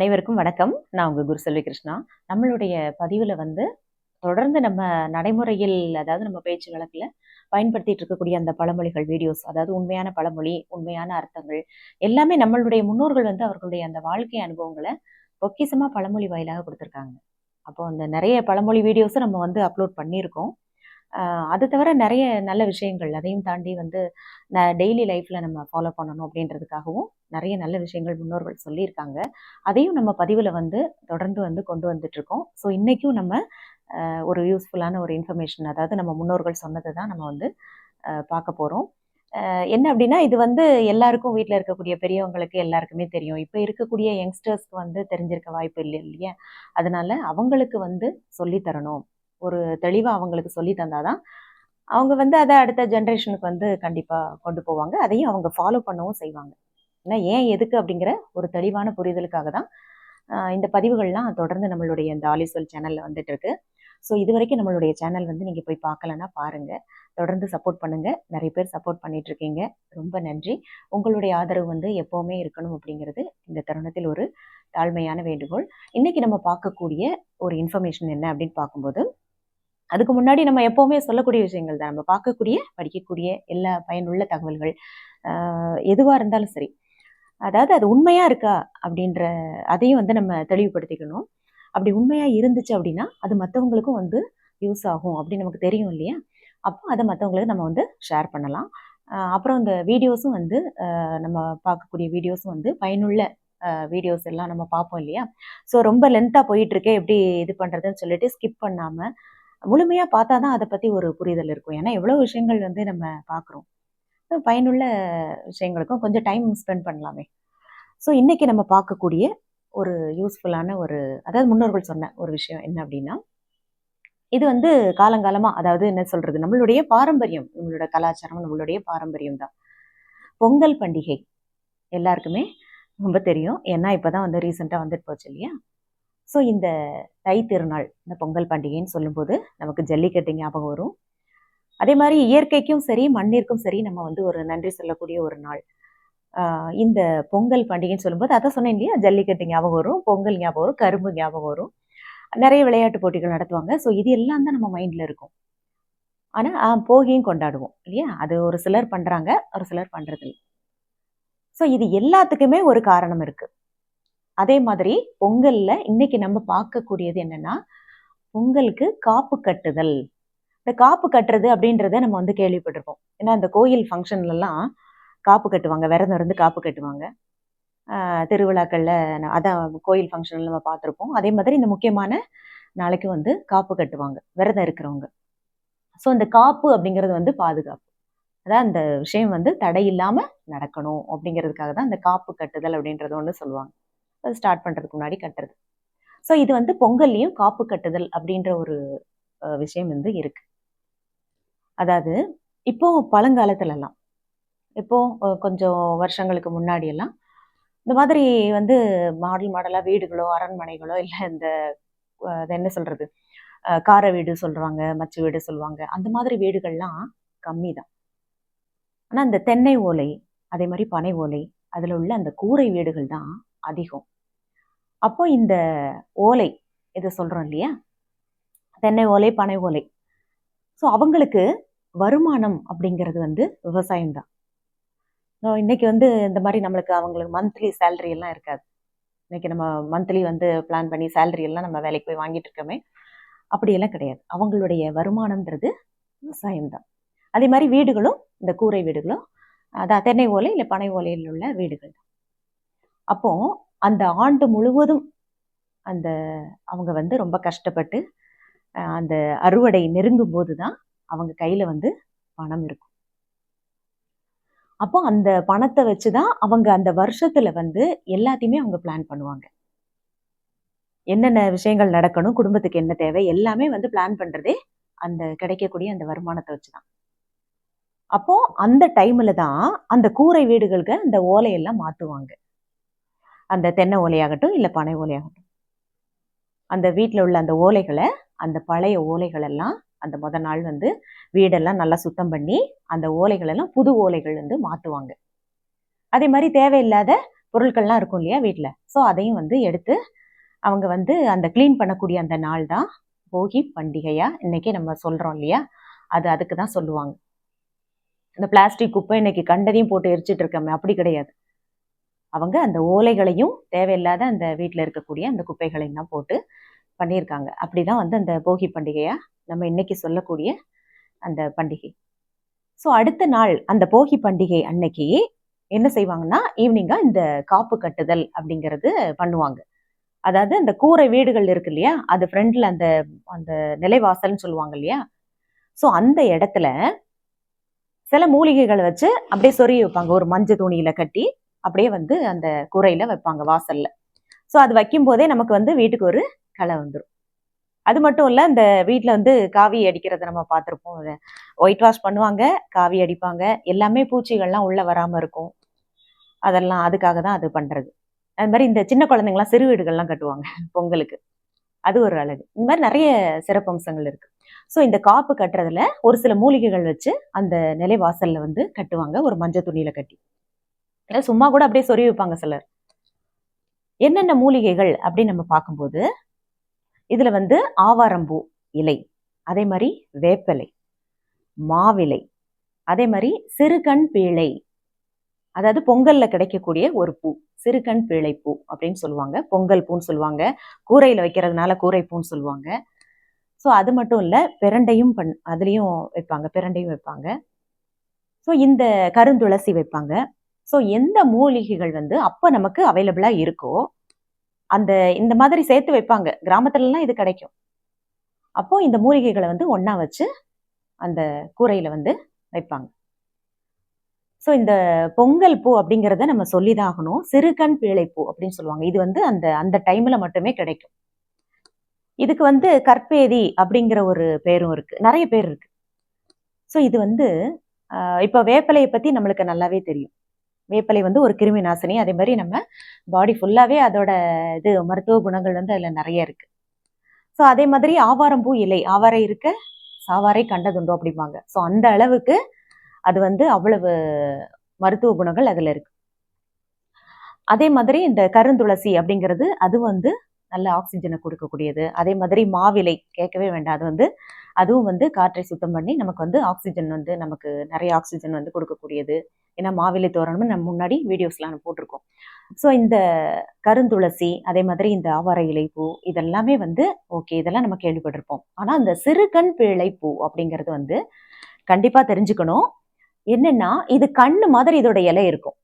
அனைவருக்கும் வணக்கம். நான் உங்கள் குருசெல்வி கிருஷ்ணா. நம்மளுடைய பதிவில் வந்து தொடர்ந்து நம்ம நடைமுறையில் அதாவது நம்ம பேச்சு வழக்கில் பயன்படுத்திட்டு இருக்கக்கூடிய அந்த பழமொழிகள் வீடியோஸ் அதாவது உண்மையான பழமொழி உண்மையான அர்த்தங்கள் எல்லாமே நம்மளுடைய முன்னோர்கள் வந்து அவர்களுடைய அந்த வாழ்க்கை அனுபவங்களை பொக்கிசமாக பழமொழி வாயிலாக கொடுத்துருக்காங்க. அப்போ அந்த நிறைய பழமொழி வீடியோஸும் நம்ம வந்து அப்லோட் பண்ணியிருக்கோம். அது தவிர நிறைய நல்ல விஷயங்கள். அதையும் தாண்டி வந்து டெய்லி லைஃப்பில் நம்ம ஃபாலோ பண்ணணும் அப்படின்றதுக்காகவும் நிறைய நல்ல விஷயங்கள் முன்னோர்கள் சொல்லியிருக்காங்க. அதையும் நம்ம பதிவில் வந்து தொடர்ந்து வந்து கொண்டு வந்துட்ருக்கோம் ஸோ இன்றைக்கும் நம்ம ஒரு யூஸ்ஃபுல்லான ஒரு இன்ஃபர்மேஷன் அதாவது நம்ம முன்னோர்கள் சொன்னது தான் நம்ம வந்து பார்க்க போகிறோம் என்ன அப்படின்னா இது வந்து எல்லாருக்கும் வீட்டில் இருக்கக்கூடிய பெரியவங்களுக்கு எல்லாருக்குமே தெரியும். இப்போ இருக்கக்கூடிய யங்ஸ்டர்ஸ்க்கு வந்து தெரிஞ்சிருக்க வாய்ப்பு இல்லை இல்லையா? அதனால அவங்களுக்கு வந்து சொல்லித்தரணும் ஒரு தெளிவாக அவங்களுக்கு சொல்லி தந்தாதான் அவங்க வந்து அதை அடுத்த ஜென்ரேஷனுக்கு வந்து கண்டிப்பாக கொண்டு போவாங்க. அதையும் அவங்க ஃபாலோ பண்ணவும் செய்வாங்க. ஏன்னா ஏன் எதுக்கு அப்படிங்கிற ஒரு தெளிவான புரிதலுக்காக தான் இந்த பதிவுகள்லாம் தொடர்ந்து நம்மளுடைய இந்த ஆலிசோல் சேனலில் வந்துட்டு இருக்கு. ஸோ இது வரைக்கும் நம்மளுடைய சேனல் வந்து நீங்கள் போய் பார்க்கலன்னா பாருங்கள் தொடர்ந்து சப்போர்ட் பண்ணுங்கள் நிறைய பேர் சப்போர்ட் பண்ணிட்டு இருக்கீங்க. ரொம்ப நன்றி. உங்களுடைய ஆதரவு வந்து எப்போவுமே இருக்கணும் அப்படிங்கிறது இந்த தருணத்தில் ஒரு தாழ்மையான வேண்டுகோள். இன்னைக்கு நம்ம பார்க்கக்கூடிய ஒரு இன்ஃபர்மேஷன் என்ன அப்படின்னு பார்க்கும்போது அதுக்கு முன்னாடி நம்ம எப்போவுமே சொல்லக்கூடிய விஷயங்கள் தான். நம்ம பார்க்கக்கூடிய படிக்கக்கூடிய எல்லா பயனுள்ள தகவல்கள். எதுவாக இருந்தாலும் சரி. அதாவது அது உண்மையாக இருக்கா அப்படின்ற அதையும் வந்து நம்ம தெளிவுபடுத்திக்கணும். அப்படி உண்மையாக இருந்துச்சு அப்படின்னா அது மற்றவங்களுக்கும் வந்து யூஸ் ஆகும் அப்படின்னு நமக்கு தெரியும் இல்லையா? அப்போ அதை மற்றவங்களுக்கு நம்ம வந்து ஷேர் பண்ணலாம். அப்புறம் இந்த வீடியோஸும் வந்து நம்ம பார்க்கக்கூடிய வீடியோஸும் வந்து பயனுள்ள வீடியோஸ் எல்லாம் நம்ம பார்ப்போம் இல்லையா? ஸோ ரொம்ப லென்த்தாக போயிட்டுருக்கே எப்படி இது பண்ணுறதுன்னு சொல்லிட்டு ஸ்கிப் பண்ணாமல் முழுமையாக பார்த்தா தான் அதை பற்றி ஒரு புரிதல் இருக்கும். ஏன்னா எவ்வளோ விஷயங்கள் வந்து நம்ம பார்க்குறோம் பயனுள்ள விஷயங்களுக்கும் கொஞ்சம் டைம் ஸ்பெண்ட் பண்ணலாமே. ஸோ இன்றைக்கி நம்ம பார்க்கக்கூடிய ஒரு யூஸ்ஃபுல்லான ஒரு அதாவது முன்னோர்கள் சொன்ன ஒரு விஷயம் என்ன அப்படின்னா இது வந்து காலங்காலமாக அதாவது என்ன சொல்கிறது நம்மளுடைய பாரம்பரியம் நம்மளோட கலாச்சாரம் நம்மளுடைய பாரம்பரியம் தான். பொங்கல் பண்டிகை எல்லாருக்குமே ரொம்ப தெரியும். ஏன்னா இப்போ தான் வந்து ரீசெண்டாக வந்துட்டு போச்சு இல்லையா? ஸோ இந்த தை திருநாள் இந்த பொங்கல் பண்டிகைன்னு சொல்லும்போது நமக்கு ஜல்லிக்கட்டு ஞாபகம் வரும். அதே மாதிரி இயற்கைக்கும் சரி மண்ணிற்கும் சரி நம்ம வந்து ஒரு நன்றி சொல்லக்கூடிய ஒரு நாள். இந்த பொங்கல் பண்டிகைன்னு சொல்லும்போது அதை சொன்னேன் இல்லையா? ஜல்லிக்கட்டு ஞாபகம் வரும் பொங்கல் ஞாபகம் வரும் கரும்பு ஞாபகம் வரும். நிறைய விளையாட்டு போட்டிகள் நடத்துவாங்க. ஸோ இது எல்லாம் தான் நம்ம மைண்டில் இருக்கும். ஆனால் போகியும் கொண்டாடுவோம் இல்லையா? அது ஒரு சிலர் பண்ணுறாங்க ஒரு சிலர் பண்ணுறது இல்லை ஸோ இது எல்லாத்துக்குமே ஒரு காரணம் இருக்குது அதே மாதிரி பொங்கல்ல இன்னைக்கு நம்ம பார்க்கக்கூடியது என்னன்னா பொங்கலுக்கு காப்பு கட்டுதல். இந்த காப்பு கட்டுறது அப்படின்றத நம்ம வந்து கேள்விப்பட்டிருப்போம். ஏன்னா இந்த கோயில் ஃபங்க்ஷன்லலாம் காப்பு கட்டுவாங்க விரதம் இருந்து காப்பு கட்டுவாங்க. திருவிழாக்களில் அதான் கோயில் ஃபங்க்ஷனில் நம்ம பார்த்துருப்போம். அதே மாதிரி இந்த முக்கியமான நாளைக்கு வந்து காப்பு கட்டுவாங்க விரதம் இருக்கிறவங்க. ஸோ இந்த காப்பு அப்படிங்கிறது வந்து பாதுகாப்பு. அதான் அந்த விஷயம் வந்து தடை இல்லாமல் நடக்கணும் அப்படிங்கிறதுக்காக தான் அந்த காப்பு கட்டுதல் அப்படின்றது ஒன்று சொல்லுவாங்க. அது ஸ்டார்ட் பண்ணுறதுக்கு முன்னாடி கட்டுறது. ஸோ இது வந்து பொங்கல்லையும் காப்பு கட்டுதல் அப்படின்ற ஒரு விஷயம் வந்து இருக்கு. அதாவது இப்போ பழங்காலத்துலலாம் இப்போ கொஞ்சம் வருஷங்களுக்கு முன்னாடியெல்லாம் இந்த மாதிரி வந்து மாடல் மாடலாக வீடுகளோ அரண்மனைகளோ இல்லை இந்த அது என்ன சொல்கிறது கார வீடு சொல்கிறாங்க மச்சு வீடு சொல்லுவாங்க அந்த மாதிரி வீடுகள்லாம் கம்மி தான் ஆனால் இந்த தென்னை ஓலை அதே மாதிரி பனை ஓலை அதில் உள்ள அந்த கூரை வீடுகள் தான் அதிகம். அப்போ இந்த ஓலை இதை சொல்கிறோம் இல்லையா? தென்னை ஓலை பனை ஓலை. ஸோ அவங்களுக்கு வருமானம் அப்படிங்கிறது வந்து விவசாயம் தான். இன்னைக்கு வந்து இந்த மாதிரி நம்மளுக்கு அவங்களுக்கு மந்த்லி சேலரி எல்லாம் இருக்காது. இன்னைக்கு நம்ம மந்த்லி வந்து பிளான் பண்ணி சேலரி எல்லாம் நம்ம வேலைக்கு போய் வாங்கிட்டு இருக்கோமே அப்படியெல்லாம் கிடையாது. அவங்களுடைய வருமானம்ன்றது விவசாயம் தான். அதே மாதிரி வீடுகளும் இந்த கூரை வீடுகளும் அதான் தென்னை ஓலை இல்லை பனை ஓலையில் உள்ள வீடுகள் தான். அப்போ அந்த ஆண்டு முழுவதும் அந்த அவங்க வந்து ரொம்ப கஷ்டப்பட்டு அந்த அறுவடை நெருங்கும் போது தான் அவங்க கையில் வந்து பணம் இருக்கும். அப்போ அந்த பணத்தை வச்சு தான் அவங்க அந்த வருஷத்தில் வந்து எல்லாத்தையுமே அவங்க பிளான் பண்ணுவாங்க. என்னென்ன விஷயங்கள் நடக்கணும் குடும்பத்துக்கு என்ன தேவை எல்லாமே வந்து பிளான் பண்ணுறதே அந்த கிடைக்கக்கூடிய அந்த வருமானத்தை வச்சு தான் அப்போ அந்த டைமில் தான் அந்த கூரை வீடுகளுக்கு அந்த ஓலையெல்லாம் மாற்றுவாங்க அந்த தென்னை ஓலையாகட்டும் இல்லை பனை ஓலையாகட்டும். அந்த வீட்டில் உள்ள அந்த ஓலைகளை அந்த பழைய ஓலைகளெல்லாம் அந்த முத நாள் வந்து வீடெல்லாம் நல்லா சுத்தம் பண்ணி அந்த ஓலைகளெல்லாம் புது ஓலைகள் வந்து மாற்றுவாங்க அதே மாதிரி தேவையில்லாத பொருட்கள்லாம் இருக்கும் இல்லையா வீட்டில் ஸோ அதையும் வந்து எடுத்து அவங்க வந்து அந்த க்ளீன் பண்ணக்கூடிய அந்த நாள் தான் போகி பண்டிகையாக இன்றைக்கி நம்ம சொல்கிறோம் இல்லையா? அது அதுக்கு தான் சொல்லுவாங்க. இந்த பிளாஸ்டிக் குப்பை இன்னைக்கு கண்டதையும் போட்டு எரிச்சிட்டு இருக்கோமே அப்படி கிடையாது. அவங்க அந்த ஓலைகளையும் தேவையில்லாத அந்த வீட்டில் இருக்கக்கூடிய அந்த குப்பைகளையும் தான் போட்டு பண்ணியிருக்காங்க. அப்படி தான் வந்து அந்த போகி பண்டிகையாக நம்ம இன்னைக்கு சொல்லக்கூடிய அந்த பண்டிகை. ஸோ அடுத்த நாள் அந்த போகி பண்டிகை அன்னைக்கு என்ன செய்வாங்கன்னா ஈவினிங்காக இந்த காப்பு கட்டுதல் அப்படிங்கிறது பண்ணுவாங்க. அதாவது அந்த கூரை வீடுகள் இருக்கு இல்லையா அது ஃப்ரண்ட்ல அந்த அந்த நிலைவாசல்னு சொல்லுவாங்க இல்லையா ஸோ அந்த இடத்துல சில மூலிகைகளை வச்சு அப்படியே சொருகி வைப்பாங்க. ஒரு மஞ்சள் துணியில் கட்டி அப்படியே வந்து அந்த கூரையில் வைப்பாங்க வாசல்ல. ஸோ அது வைக்கும் போதே நமக்கு வந்து வீட்டுக்கு ஒரு களை வந்துடும் அது மட்டும் இல்ல இந்த வீட்டில் வந்து காவி அடிக்கிறத நம்ம பார்த்துருப்போம். ஒயிட் வாஷ் பண்ணுவாங்க காவி அடிப்பாங்க. எல்லாமே பூச்சிகள்லாம் உள்ளே வராமல் இருக்கும். அதெல்லாம் அதுக்காக தான் அது பண்றது. அது மாதிரி இந்த சின்ன குழந்தைங்களாம் சிறு வீடுகள்லாம் கட்டுவாங்க பொங்கலுக்கு. அது ஒரு அழகு. இந்த மாதிரி நிறைய சிறப்பம்சங்கள் இருக்கு. ஸோ இந்த காப்பு கட்டுறதுல ஒரு சில மூலிகைகள் வச்சு அந்த நிலை வாசலில் வந்து கட்டுவாங்க. ஒரு மஞ்சள் துணியில கட்டி. இல்லை சும்மா கூட அப்படியே சொறி வைப்பாங்க சிலர். என்னென்ன மூலிகைகள் அப்படின்னு நம்ம பார்க்கும்போது இதில் வந்து ஆவாரம்பூ இலை அதே மாதிரி வேப்பிலை மாவிலை அதே மாதிரி சிறுகண் பீழை அதாவது பொங்கல்ல கிடைக்கக்கூடிய ஒரு பூ சிறுகண் பீழை பூ அப்படின்னு சொல்லுவாங்க. பொங்கல் பூன்னு சொல்லுவாங்க. கூரையில் வைக்கிறதுனால கூரை பூன்னு சொல்லுவாங்க. ஸோ அது மட்டும் இல்லை பிரண்டையும் பண் அதுலேயும் வைப்பாங்க பிரண்டையும் வைப்பாங்க. ஸோ இந்த கருந்துளசி வைப்பாங்க. ஸோ எந்த மூலிகைகள் வந்து அப்போ நமக்கு அவைலபிளாக இருக்கோ அந்த இந்த மாதிரி சேர்த்து வைப்பாங்க. கிராமத்துலலாம் இது கிடைக்கும். அப்போ இந்த மூலிகைகளை வந்து ஒன்றா வச்சு அந்த கூரையில வந்து வைப்பாங்க. ஸோ இந்த பொங்கல் பூ அப்படிங்கிறத நம்ம சொல்லிதான் ஆகணும் சிறுகண் பிழைப்பூ அப்படின்னு சொல்லுவாங்க. இது வந்து அந்த அந்த டைம்ல மட்டுமே கிடைக்கும். இதுக்கு வந்து கற்பேதி அப்படிங்கிற ஒரு பேரும் இருக்கு. நிறைய பேர் இருக்கு. ஸோ இது வந்து ஆஹ் இப்போ வேப்பிலையை பத்தி நம்மளுக்கு நல்லாவே தெரியும். வேப்பிலை வந்து ஒரு கிருமி நாசினி. அதே மாதிரி நம்ம பாடி ஃபுல்லாகவே அதோட இது மருத்துவ குணங்கள் வந்து அதில் நிறைய இருக்கு. ஸோ அதே மாதிரி ஆவாரம்பூ இலை. ஆவாரை இருக்க சாவாரை கண்டதுண்டோ அப்படிம்பாங்க. ஸோ அந்த அளவுக்கு அது வந்து அவ்வளவு மருத்துவ குணங்கள் அதில் இருக்கு. அதே மாதிரி இந்த கருந்துளசி அப்படிங்கிறது அது வந்து நல்ல ஆக்சிஜனை கொடுக்கக்கூடியது. அதே மாதிரி மாவிலை கேட்கவே வேண்டாம். அது வந்து அதுவும் வந்து காற்றை சுத்தம் பண்ணி நமக்கு வந்து ஆக்சிஜன் வந்து நமக்கு நிறைய ஆக்சிஜன் வந்து கொடுக்கக்கூடியது. ஏன்னா மாவிலை தோரணம்னு நம்ம முன்னாடி வீடியோஸ்லாம் போட்டிருக்கோம். ஸோ இந்த கருந்துளசி அதே மாதிரி இந்த ஆவார இலை பூ இதெல்லாமே வந்து ஓகே இதெல்லாம் நம்ம கேள்விப்பட்டிருப்போம். ஆனால் அந்த சிறுகண் பிழைப்பூ பூ அப்படிங்கிறது வந்து கண்டிப்பாக தெரிஞ்சுக்கணும். என்னென்னா இது கண்ணு மாதிரி இதோட இலை இருக்கும்.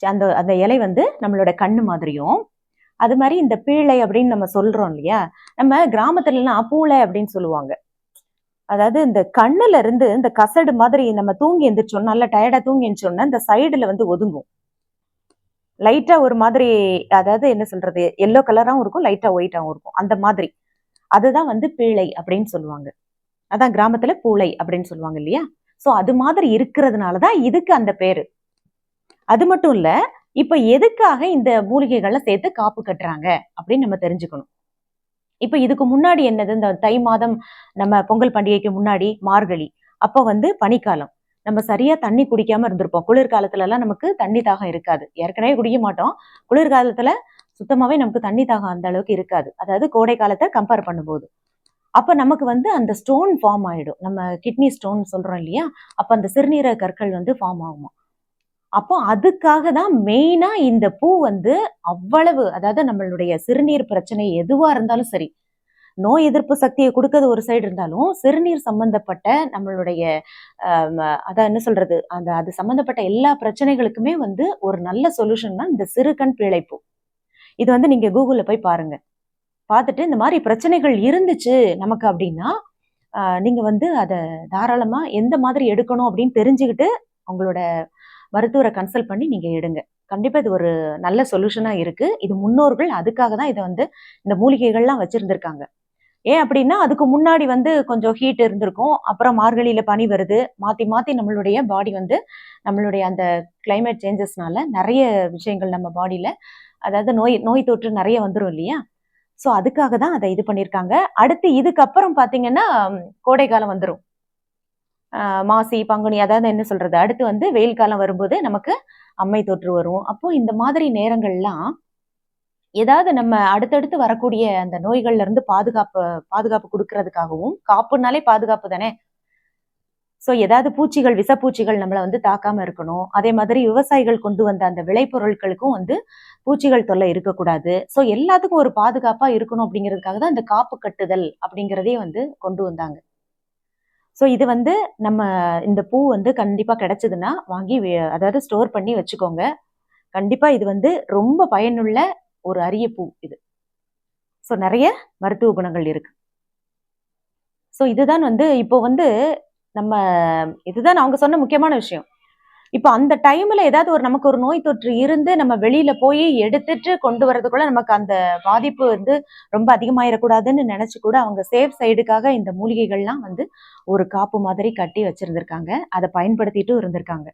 அந்த அந்த இலை வந்து நம்மளோட கண்ணு மாதிரியும் அது மாதிரி இந்த பீழை அப்படின்னு நம்ம சொல்றோம் இல்லையா? நம்ம கிராமத்துலலாம் பூளை அப்படின்னு சொல்லுவாங்க. அதாவது இந்த கண்ணுல இருந்து இந்த கசடு மாதிரி நம்ம தூங்கி எந்திரிச்சோம். நல்லா டயர்டா தூங்கி எந்திரிச்சோம்னா இந்த சைடுல வந்து ஒதுங்கும். லைட்டா ஒரு மாதிரி அதாவது என்ன சொல்றது எல்லோ கலராகவும் இருக்கும் லைட்டா ஒயிட்டாகவும் இருக்கும். அந்த மாதிரி. அதுதான் வந்து பீழை அப்படின்னு சொல்லுவாங்க. அதான் கிராமத்துல பூளை அப்படின்னு சொல்லுவாங்க இல்லையா? சோ அது மாதிரி இருக்கிறதுனாலதான் இதுக்கு அந்த பேரு. அது மட்டும் இல்ல இப்ப எதுக்காக இந்த மூலிகைகளை சேர்த்து காப்பு கட்டுறாங்க அப்படின்னு நம்ம தெரிஞ்சுக்கணும். இப்போ இதுக்கு முன்னாடி என்னது? இந்த தை மாதம் நம்ம பொங்கல் பண்டிகைக்கு முன்னாடி மார்கழி. அப்போ வந்து பனிக்காலம். நம்ம சரியா தண்ணி குடிக்காம இருந்திருப்போம். குளிர்காலத்துல எல்லாம் நமக்கு தண்ணி தாகம் இருக்காது. ஏற்கனவே குடிக்க மாட்டோம். குளிர்காலத்துல சுத்தமாவே நமக்கு தண்ணி தாகம் அந்த அளவுக்கு இருக்காது. அதாவது கோடை காலத்தை கம்பேர் பண்ணும்போது. அப்போ நமக்கு வந்து அந்த ஸ்டோன் ஃபார்ம் ஆயிடும். நம்ம கிட்னி ஸ்டோன் சொல்றோம் இல்லையா? அப்போ அந்த சிறுநீரக கற்கள் வந்து ஃபார்ம் ஆகுமா அப்போ அதுக்காக தான் மெயினா இந்த பூ வந்து அவ்வளவு அதாவது நம்மளுடைய சிறுநீர் பிரச்சனை எதுவா இருந்தாலும் சரி நோய் எதிர்ப்பு சக்தியை கொடுக்கறது ஒரு சைடு இருந்தாலும் சிறுநீர் சம்பந்தப்பட்ட நம்மளுடைய அதான் என்ன சொல்றது அந்த அது சம்பந்தப்பட்ட எல்லா பிரச்சனைகளுக்குமே வந்து ஒரு நல்ல சொல்யூஷன் தான் இந்த சிறுகண் பிழைப்பு இது வந்து நீங்க கூகுளில் போய் பாருங்க. பார்த்துட்டு இந்த மாதிரி பிரச்சனைகள் இருந்துச்சு நமக்கு அப்படின்னா நீங்க வந்து அதை தாராளமா எந்த மாதிரி எடுக்கணும் அப்படின்னு தெரிஞ்சுக்கிட்டு உங்களோட மருத்துவரை கன்சல்ட் பண்ணி நீங்கள் எடுங்க. கண்டிப்பாக இது ஒரு நல்ல சொல்யூஷனாக இருக்குது இது முன்னோர்கள் அதுக்காக தான் இதை வந்து இந்த மூலிகைகள்லாம் வச்சுருந்துருக்காங்க. ஏன் அப்படின்னா அதுக்கு முன்னாடி வந்து கொஞ்சம் ஹீட் இருந்திருக்கும். அப்புறம் மார்கழியில் பனி வருது. மாற்றி மாற்றி நம்மளுடைய பாடி வந்து நம்மளுடைய அந்த கிளைமேட் சேஞ்சஸ்னால நிறைய விஷயங்கள் நம்ம பாடியில் அதாவது நோய் நோய் தொற்று நிறைய வந்துடும் இல்லையா? ஸோ அதுக்காக தான் அதை இது பண்ணியிருக்காங்க அடுத்து இதுக்கப்புறம் பார்த்தீங்கன்னா கோடைக்காலம் வந்துடும் மாசி பங்குனி அதாவது என்ன சொல்றது? அடுத்து வந்து வெயில் காலம் வரும்போது நமக்கு அம்மை தொற்று வரும். அப்போ இந்த மாதிரி நேரங்கள்லாம் ஏதாவது நம்ம அடுத்தடுத்து வரக்கூடிய அந்த நோய்கள்ல இருந்து பாதுகாப்பு பாதுகாப்பு கொடுக்கறதுக்காகவும் காப்புனாலே பாதுகாப்பு தானே? ஸோ ஏதாவது பூச்சிகள் விஷப்பூச்சிகள் நம்மளை வந்து தாக்காம இருக்கணும். அதே மாதிரி விவசாயிகள் கொண்டு வந்த அந்த விளைபொருட்களுக்கும் வந்து பூச்சிகள் தொல்லை இருக்கக்கூடாது. ஸோ எல்லாத்துக்கும் ஒரு பாதுகாப்பா இருக்கணும் அப்படிங்கிறதுக்காக தான் இந்த காப்பு கட்டுதல் அப்படிங்கிறதே வந்து கொண்டு வந்தாங்க. ஸோ இது வந்து நம்ம இந்த பூ வந்து கண்டிப்பாக கிடச்சிதுன்னா வாங்கி அதாவது ஸ்டோர் பண்ணி வச்சுக்கோங்க. கண்டிப்பாக இது வந்து ரொம்ப பயனுள்ள ஒரு அரிய பூ இது. ஸோ நிறைய மருத்துவ குணங்கள் இருக்கு. ஸோ இதுதான் வந்து இப்போ வந்து நம்ம இதுதான் அவங்க சொன்ன முக்கியமான விஷயம். இப்போ அந்த டைம்ல ஏதாவது ஒரு நமக்கு ஒரு நோய் தொற்று இருந்து நம்ம வெளியில போய் எடுத்துட்டு கொண்டு வரதுக்குள்ள நமக்கு அந்த பாதிப்பு வந்து ரொம்ப அதிகமாயிடக்கூடாதுன்னு நினைச்சு கூட அவங்க சேஃப் சைடுக்காக இந்த மூலிகைகள்லாம் வந்து ஒரு காப்பு மாதிரி கட்டி வச்சிருந்திருக்காங்க. அதை பயன்படுத்திட்டும் இருந்திருக்காங்க.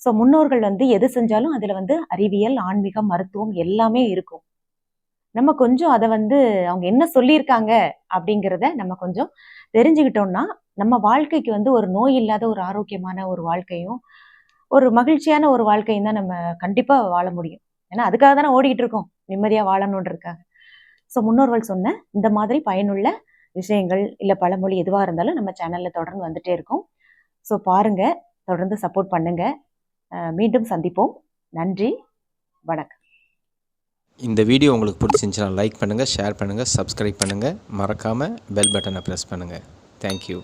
ஸோ முன்னோர்கள் வந்து எது செஞ்சாலும் அதுல வந்து அறிவியல் ஆன்மீகம் மருத்துவம் எல்லாமே இருக்கும். நம்ம கொஞ்சம் அதை வந்து அவங்க என்ன சொல்லியிருக்காங்க அப்படிங்கிறத நம்ம கொஞ்சம் தெரிஞ்சுக்கிட்டோம்னா நம்ம வாழ்க்கைக்கு வந்து ஒரு நோய் இல்லாத ஒரு ஆரோக்கியமான ஒரு வாழ்க்கையும் ஒரு மகிழ்ச்சியான ஒரு வாழ்க்கையும் தான் நம்ம கண்டிப்பாக வாழ முடியும். ஏன்னா அதுக்காக தானே ஓடிக்கிட்டு இருக்கோம். நிம்மதியாக வாழணுன்றதுக்காக ஸோ முன்னோர்கள் சொன்ன இந்த மாதிரி பயனுள்ள விஷயங்கள் இல்லை பழமொழி எதுவாக இருந்தாலும் நம்ம சேனலில் தொடர்ந்து வந்துட்டே இருக்கும். ஸோ பாருங்கள் தொடர்ந்து சப்போர்ட் பண்ணுங்க. மீண்டும் சந்திப்போம். நன்றி. வணக்கம். இந்த வீடியோ உங்களுக்கு பிடிச்சிருந்துச்சுன்னா லைக் பண்ணுங்கள் ஷேர் பண்ணுங்கள் சப்ஸ்கிரைப் பண்ணுங்கள் மறக்காமல் பெல் பட்டனை ப்ரெஸ் பண்ணுங்கள் தேங்க்யூ